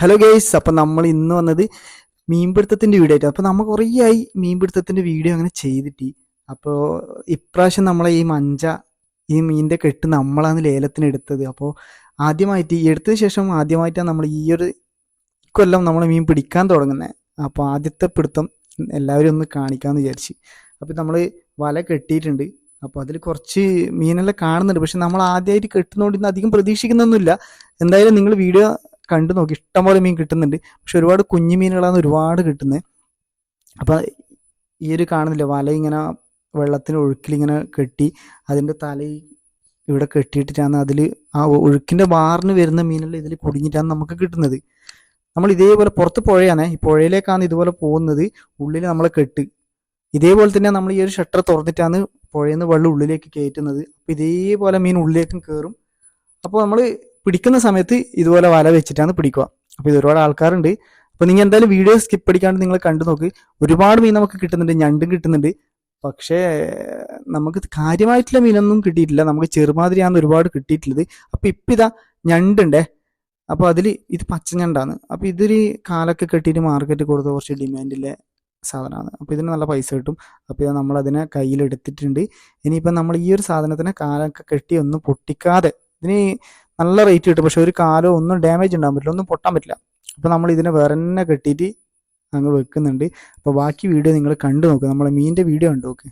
Hello guys അപ്പം നമ്മൾ ഇന്ന് വന്നത് മീൻപിടുത്തത്തിന്റെ വീഡിയോ ആയിട്ട് അപ്പോൾ നമ്മൾ കുറേ ആയി മീൻപിടുത്തത്തിന്റെ വീഡിയോ അങ്ങനെ ചെയ്തിട്ട്. അപ്പോൾ ഇപ്രാവശ്യം നമ്മളെ ഈ മഞ്ച ഈ മീനിന്റെ കെട്ട് നമ്മളാണ് ലേലത്തിന് എടുത്തത്. അപ്പോൾ ആദ്യമായിട്ട് ഈ എടുത്തതിന് ശേഷം ആദ്യമായിട്ടാണ് നമ്മൾ ഈ ഒരു കൊല്ലം നമ്മൾ മീൻ പിടിക്കാൻ തുടങ്ങുന്നത്. അപ്പോൾ ആദ്യത്തെ പിടുത്തം എല്ലാവരും ഒന്ന് കാണിക്കാമെന്ന് വിചാരിച്ച്. അപ്പോൾ നമ്മൾ വല കെട്ടിയിട്ടുണ്ട്. അപ്പോൾ അതിൽ കുറച്ച് മീനെല്ലാം കാണുന്നുണ്ട്. പക്ഷെ നമ്മൾ ആദ്യമായിട്ട് കെട്ടുന്നതുകൊണ്ട് ഇന്ന് അധികം പ്രതീക്ഷിക്കുന്നൊന്നുമില്ല. എന്തായാലും നിങ്ങൾ വീഡിയോ കണ്ടു നോക്കി. ഇഷ്ടംപോലെ മീൻ കിട്ടുന്നുണ്ട്. പക്ഷെ ഒരുപാട് കുഞ്ഞു മീനുകളാണ് ഒരുപാട് കിട്ടുന്നത്. അപ്പം ഈ ഒരു കാണുന്നില്ല? വല ഇങ്ങനെ വെള്ളത്തിന് ഒഴുക്കിൽ ഇങ്ങനെ കെട്ടി അതിന്റെ തല ഇവിടെ കെട്ടിയിട്ടിട്ടാണ് അതിൽ ആ ഒഴുക്കിന്റെ വാറിന് വരുന്ന മീനെല്ലാം ഇതിൽ കുടുങ്ങിയിട്ടാണ് നമുക്ക് കിട്ടുന്നത്. നമ്മൾ ഇതേപോലെ പുറത്ത് പുഴയാണ്. ഈ പുഴയിലേക്കാണ് ഇതുപോലെ പോകുന്നത്. ഉള്ളിൽ നമ്മളെ കെട്ട്. ഇതേപോലെ തന്നെ നമ്മൾ ഈ ഒരു ഷട്ടർ തുറന്നിട്ടാണ് പുഴയിൽ നിന്ന് വെള്ളം ഉള്ളിലേക്ക് കയറ്റുന്നത്. അപ്പോൾ ഇതേപോലെ മീൻ ഉള്ളിലേക്കും കയറും അപ്പോൾ നമ്മൾ പിടിക്കുന്ന സമയത്ത് ഇതുപോലെ വല വെച്ചിട്ടാണ് പിടിക്കുക. അപ്പോൾ ഇത് ഒരുപാട് ആൾക്കാരുണ്ട്. അപ്പോൾ നിങ്ങൾ എന്തായാലും വീഡിയോ സ്കിപ്പ് അടിക്കാണ്ട് നിങ്ങൾ കണ്ടു നോക്ക്. ഒരുപാട് മീൻ നമുക്ക് കിട്ടുന്നുണ്ട് ഞണ്ടും കിട്ടുന്നുണ്ട്. പക്ഷേ നമുക്ക് കാര്യമായിട്ടുള്ള മീനൊന്നും കിട്ടിയിട്ടില്ല. നമുക്ക് ചെറുമാതിരിയാണ് ഒരുപാട് കിട്ടിയിട്ടുള്ളത്. അപ്പോൾ ഇപ്പം ഇതാ ഞണ്ടുണ്ടേ. അപ്പോൾ അതിൽ ഇത് പച്ചഞ്ഞണ്ടാണ് അപ്പോൾ ഇതൊരു കാലൊക്കെ കെട്ടിയിട്ട് മാർക്കറ്റ് കൊടുത്ത കുറച്ച് ഡിമാൻഡിലെ സാധനമാണ്. അപ്പോൾ ഇതിന് നല്ല പൈസ കിട്ടും. അപ്പോൾ ഇത് നമ്മൾ അതിനെ കയ്യിലെടുത്തിട്ടുണ്ട്. ഇനിയിപ്പം നമ്മൾ ഈ ഒരു സാധനത്തിനെ കാലൊക്കെ കെട്ടി ഒന്നും പൊട്ടിക്കാതെ ഇതിന് നല്ല റേറ്റ് കിട്ടും. പക്ഷെ ഒരു കാലോ ഒന്നും ഡാമേജ് ഉണ്ടാകാൻ പറ്റില്ല. ഒന്നും പൊട്ടാൻ പറ്റില്ല. അപ്പോൾ നമ്മൾ ഇതിനെ വേറെ തന്നെ കെട്ടിയിട്ട് അങ്ങ് വെക്കുന്നുണ്ട്. അപ്പോൾ ബാക്കി വീഡിയോ നിങ്ങൾ കണ്ടു നോക്കുക നമ്മളെ മീനിന്റെ വീഡിയോ കണ്ടു നോക്ക്.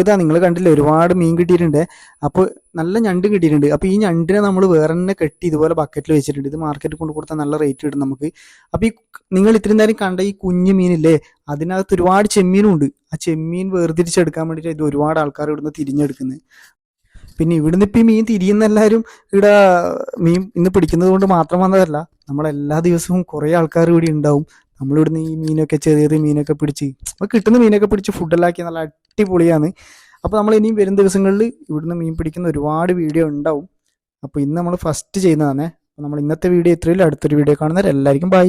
അപ്പോൾ ഇതാ നിങ്ങൾ കണ്ടില്ലേ ഒരുപാട് മീൻ കിട്ടിയിട്ടുണ്ട്. അപ്പോൾ നല്ല ഞണ്ട് കിട്ടിയിട്ടുണ്ട്. അപ്പോൾ ഈ ഞണ്ടിനെ നമ്മൾ വേറെ തന്നെ കെട്ടി ഇതുപോലെ ബക്കറ്റിൽ വെച്ചിട്ടുണ്ട്. ഇത് മാർക്കറ്റിൽ കൊണ്ട് കൊടുത്താൽ നല്ല റേറ്റ് കിട്ടും നമുക്ക്. അപ്പോൾ ഈ നിങ്ങൾ ഇത്രയും നേരം കണ്ട ഈ കുഞ്ഞു മീനില്ലേ അതിനകത്ത് ഒരുപാട് ചെമ്മീനും ഉണ്ട്. ആ ചെമ്മീൻ വേർതിരിച്ചെടുക്കാൻ വേണ്ടിയിട്ട് ഇത് ഒരുപാട് ആൾക്കാർ ഇവിടുന്ന് തിരിഞ്ഞെടുക്കുന്നത് പിന്നെ ഇവിടുന്ന് ഇപ്പം ഈ മീൻ തിരിയുന്ന എല്ലാവരും ഇവിടെ മീൻ ഇന്ന് പിടിക്കുന്നത് കൊണ്ട് മാത്രം വന്നതല്ല. നമ്മളെല്ലാ ദിവസവും കുറേ ആൾക്കാർ ഇവിടെ ഉണ്ടാവും. നമ്മളിവിടുന്ന് ഈ മീനൊക്കെ ചെറിയ ചെറിയ മീനൊക്കെ പിടിച്ച് കിട്ടുന്ന മീനൊക്കെ പിടിച്ച് ഫുഡെല്ലാം ആക്കി നല്ല അടിപൊളിയാണ്. അപ്പോൾ നമ്മൾ ഇനിയും വരും ദിവസങ്ങളിൽ ഇവിടുന്ന് മീൻ പിടിക്കുന്ന ഒരുപാട് വീഡിയോ ഉണ്ടാവും. അപ്പോൾ ഇന്ന് നമ്മൾ ഫസ്റ്റ് ചെയ്യുന്നതാണ്. അപ്പോൾ നമ്മൾ ഇന്നത്തെ വീഡിയോ ഇത്രയും അടുത്തൊരു വീഡിയോ കാണുന്നവരെല്ലാവർക്കും ബൈ